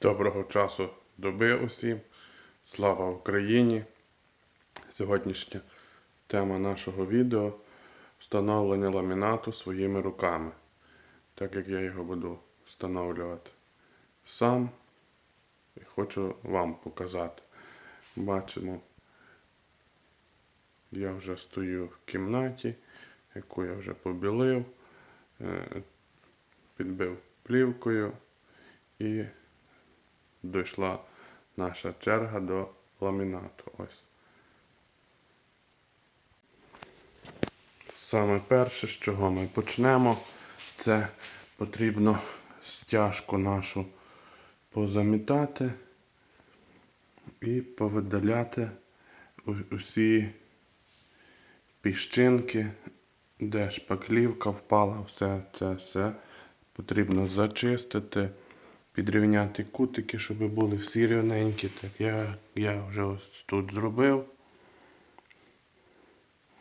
Доброго часу доби усім. Слава Україні! Сьогоднішня тема нашого відео встановлення ламінату своїми руками. Так як я його буду встановлювати сам, і хочу вам показати. Бачимо, я вже стою в кімнаті, яку я вже побілив, е, підбив плівкою і дійшла наша черга до ламінату. Ось. Саме перше, з чого ми почнемо, це потрібно стяжку нашу позамітати і повидаляти усі піщинки, де шпаклівка впала, все це все потрібно зачистити підрівняти кутики, щоб були всі рівненькі. Так я, я вже ось тут зробив.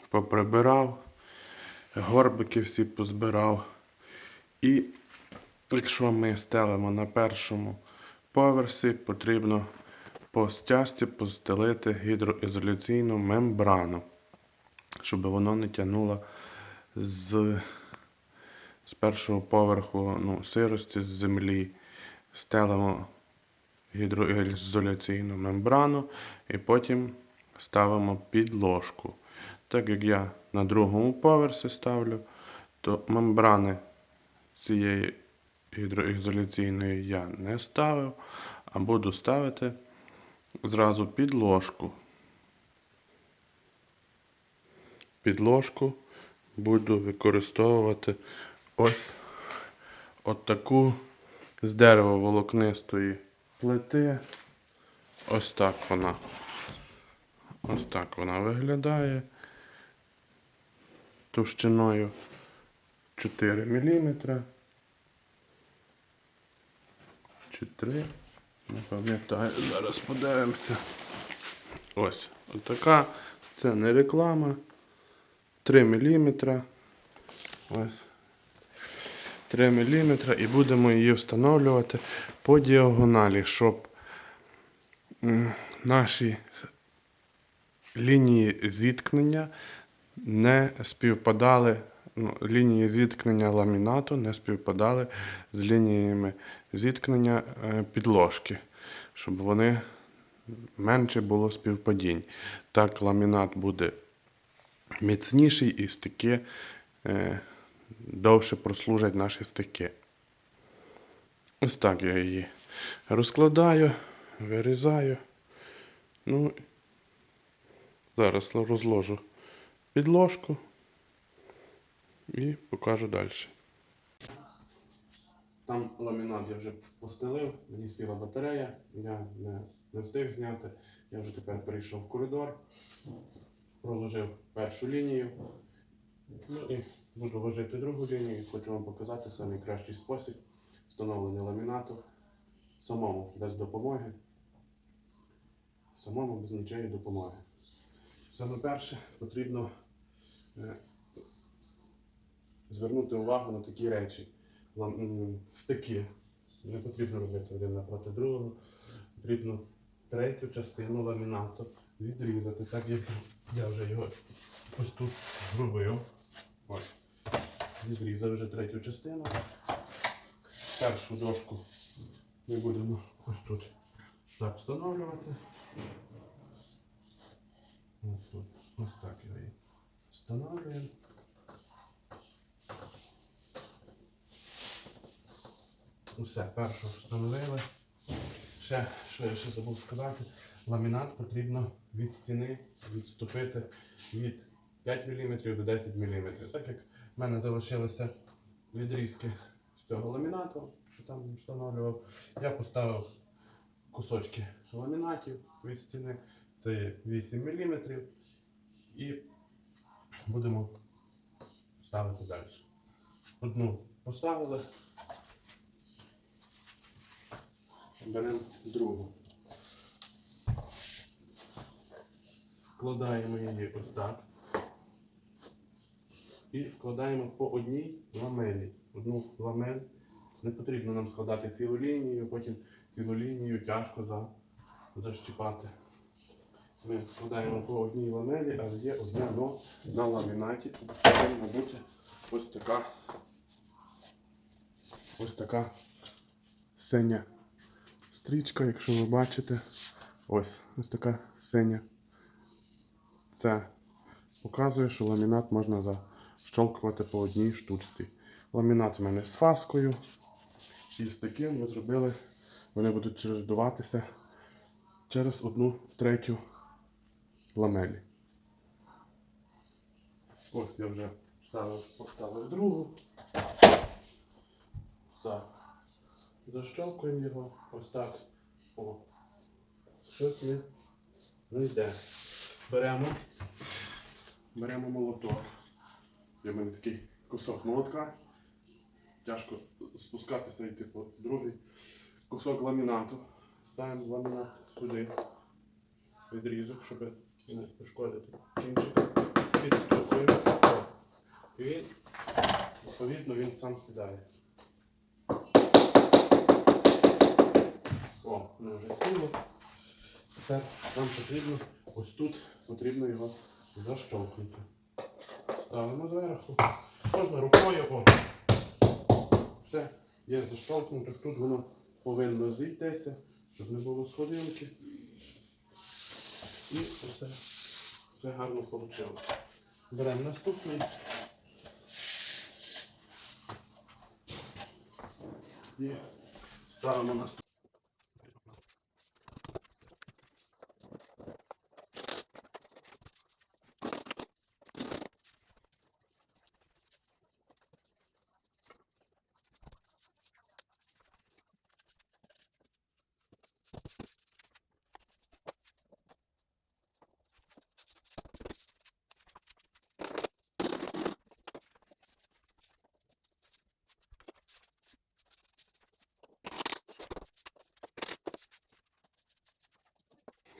Поприбирав, горбики всі позбирав. І якщо ми стелимо на першому поверсі, потрібно по стяжці постелити гідроізоляційну мембрану, щоб воно не тягнуло з, з першого поверху ну, сирості з землі стелимо гідроізоляційну мембрану і потім ставимо підложку. Так як я на другому поверсі ставлю, то мембрани цієї гідроізоляційної я не ставив, а буду ставити зразу підложку. Підложку буду використовувати ось от таку з деревоволокнистої плити. Ось так вона. Ось так вона виглядає. Товщиною 4 мм. Чи 3? Не пам'ятаю, зараз подивимося. Ось, отака. Це не реклама. 3 мм. Ось. 3 мм і будемо її встановлювати по діагоналі, щоб наші лінії зіткнення не співпадали, ну, лінії зіткнення ламінату не співпадали з лініями зіткнення е, підложки, щоб вони менше було співпадінь. Так ламінат буде міцніший і стики е, довше прослужать наші стики. Ось так я її розкладаю, вирізаю. Ну, зараз розложу підложку і покажу далі. Там ламінат я вже постелив, мені сіла батарея, я не, не встиг зняти. Я вже тепер перейшов в коридор, проложив першу лінію. Ну і буду ложити другу лінію. Хочу вам показати найкращий спосіб встановлення ламінату самому без допомоги. Самому без нічої допомоги. Саме перше потрібно е, звернути увагу на такі речі. Стики. Не потрібно робити один напроти другого. Потрібно третю частину ламінату відрізати, так як я вже його ось тут зробив. Ось. Відрізав вже третю частину. Першу дошку ми будемо ось тут так встановлювати. Ось, тут. ось так його і встановлюємо. Усе, першу встановили. Ще, що я ще забув сказати, ламінат потрібно від стіни відступити від 5 мм до 10 мм. Так як в мене залишилися відрізки з цього ламінату, що там встановлював, я поставив кусочки ламінатів від стіни, це 8 мм, і будемо ставити далі. Одну поставили, беремо другу. Вкладаємо її ось так. І вкладаємо по одній ламелі. Одну ламель Не потрібно нам складати цілу лінію, потім цілу лінію тяжко за, защіпати. Ми складаємо по одній ламелі, але є одне но на ламінаті. Повинна бути ось така ось така синя стрічка, якщо ви бачите. Ось ось така синя. Це показує, що ламінат можна защолкувати по одній штучці. Ламінат в мене з фаскою. І з таким ми зробили, вони будуть чередуватися через одну третю ламелі. Ось я вже ставив, поставив другу. За, защелкуємо його ось так. О. Щось не, не йде. Беремо, беремо молоток. В мене такий кусок молотка. Тяжко спускатися і типу другий кусок ламінату. Ставимо ламінат сюди. Відрізок, щоб не пошкодити кінчик. Підстукуємо. І відповідно, він сам сідає. О, воно вже сіло. Тепер нам потрібно ось тут потрібно його защолкнути. Ставимо зверху. Можна рукою. О. Все, є защолкнуто. Тут воно повинно зійтися, щоб не було сходинки. І все, все гарно вийшло. Беремо наступний. І ставимо наступний.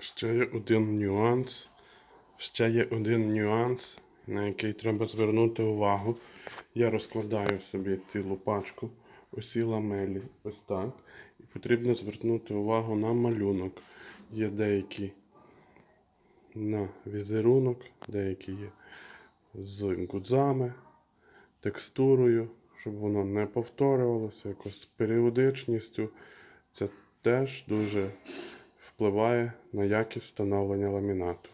Ще є один нюанс. Ще є один нюанс, на який треба звернути увагу. Я розкладаю собі цілу пачку, усі ламелі, ось так. І потрібно звернути увагу на малюнок. Є деякі на візерунок, деякі є з гудзами, текстурою, щоб воно не повторювалося, якось періодичністю. Це теж дуже впливає на якість встановлення ламінату.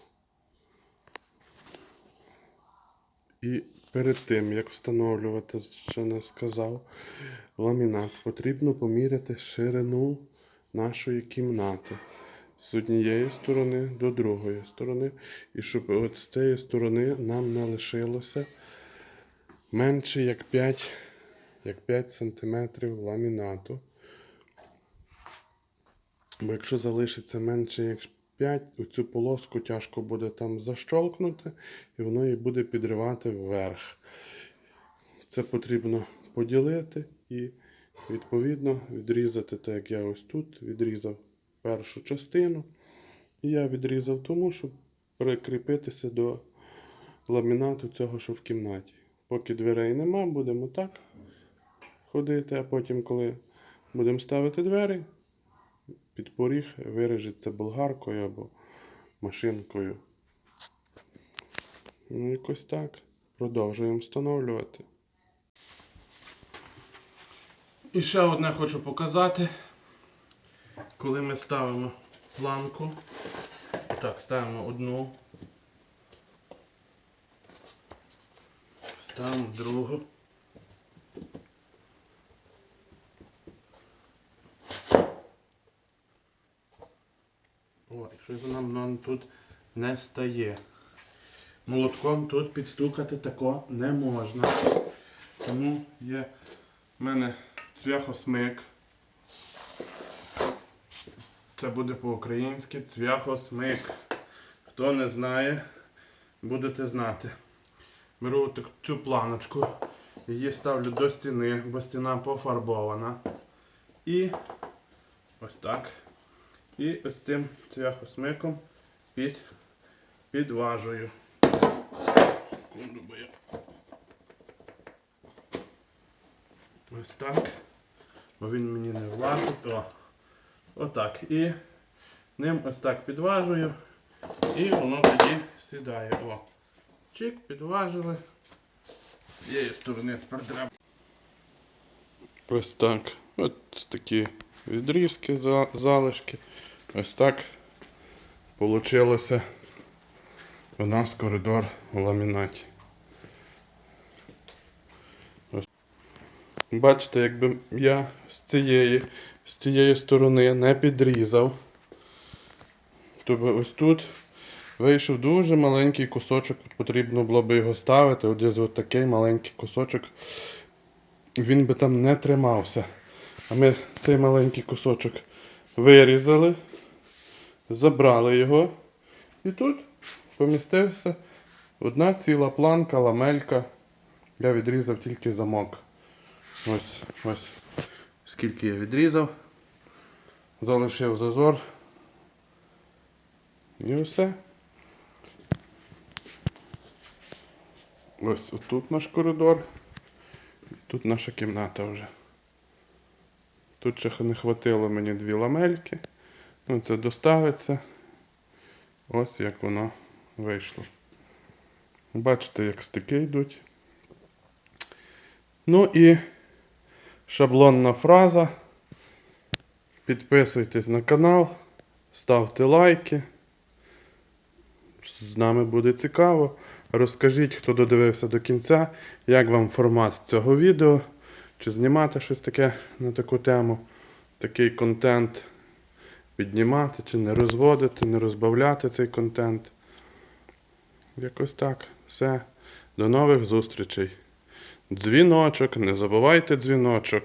І перед тим, як встановлювати, ще не сказав, ламінат потрібно поміряти ширину нашої кімнати з однієї сторони до другої сторони. І щоб от з цієї сторони нам не лишилося менше як 5, як 5 см ламінату. Бо якщо залишиться менше як 5, цю полоску тяжко буде там защолкнути, і воно її буде підривати вверх. Це потрібно поділити і відповідно відрізати, так як я ось тут відрізав першу частину. І я відрізав тому, щоб прикріпитися до ламінату цього, що в кімнаті. Поки дверей нема, будемо так ходити, а потім, коли будемо ставити двері, під поріг виріжеться болгаркою або машинкою. Ну, якось так. Продовжуємо встановлювати. І ще одне хочу показати. Коли ми ставимо планку, так, ставимо одну, ставимо другу. Щось нам, тут не стає. Молотком тут підстукати тако не можна. Тому є в мене цвяхосмик. Це буде по-українськи цвяхосмик. Хто не знає, будете знати. Беру цю планочку, її ставлю до стіни, бо стіна пофарбована. І ось так. І ось цим цвяхосмиком під, підважую. Ось так. бо він мені не влазить. О. Отак. І ним ось так підважую. І воно тоді сідає. О. Чик, підважили. З сторони тепер. Ось так. Ось такі відрізки, залишки. Ось так получилося у нас коридор в ламінаті. Ось. Бачите, якби я з цієї, з цієї сторони не підрізав, то ось тут вийшов дуже маленький кусочок, потрібно було би його ставити, десь от такий маленький кусочок, він би там не тримався. А ми цей маленький кусочок вирізали, забрали його, і тут помістився одна ціла планка, ламелька. Я відрізав тільки замок. Ось, ось скільки я відрізав. Залишив зазор. І все. Ось отут наш коридор. Тут наша кімната вже. Тут ще не хватило мені дві ламельки. Ну, це доставиться. Ось як воно вийшло. Бачите, як стики йдуть. Ну і шаблонна фраза. Підписуйтесь на канал, ставте лайки. З нами буде цікаво. Розкажіть, хто додивився до кінця, як вам формат цього відео, чи знімати щось таке на таку тему, такий контент піднімати, чи не розводити, не розбавляти цей контент. Якось так. Все. До нових зустрічей. Дзвіночок, не забувайте дзвіночок.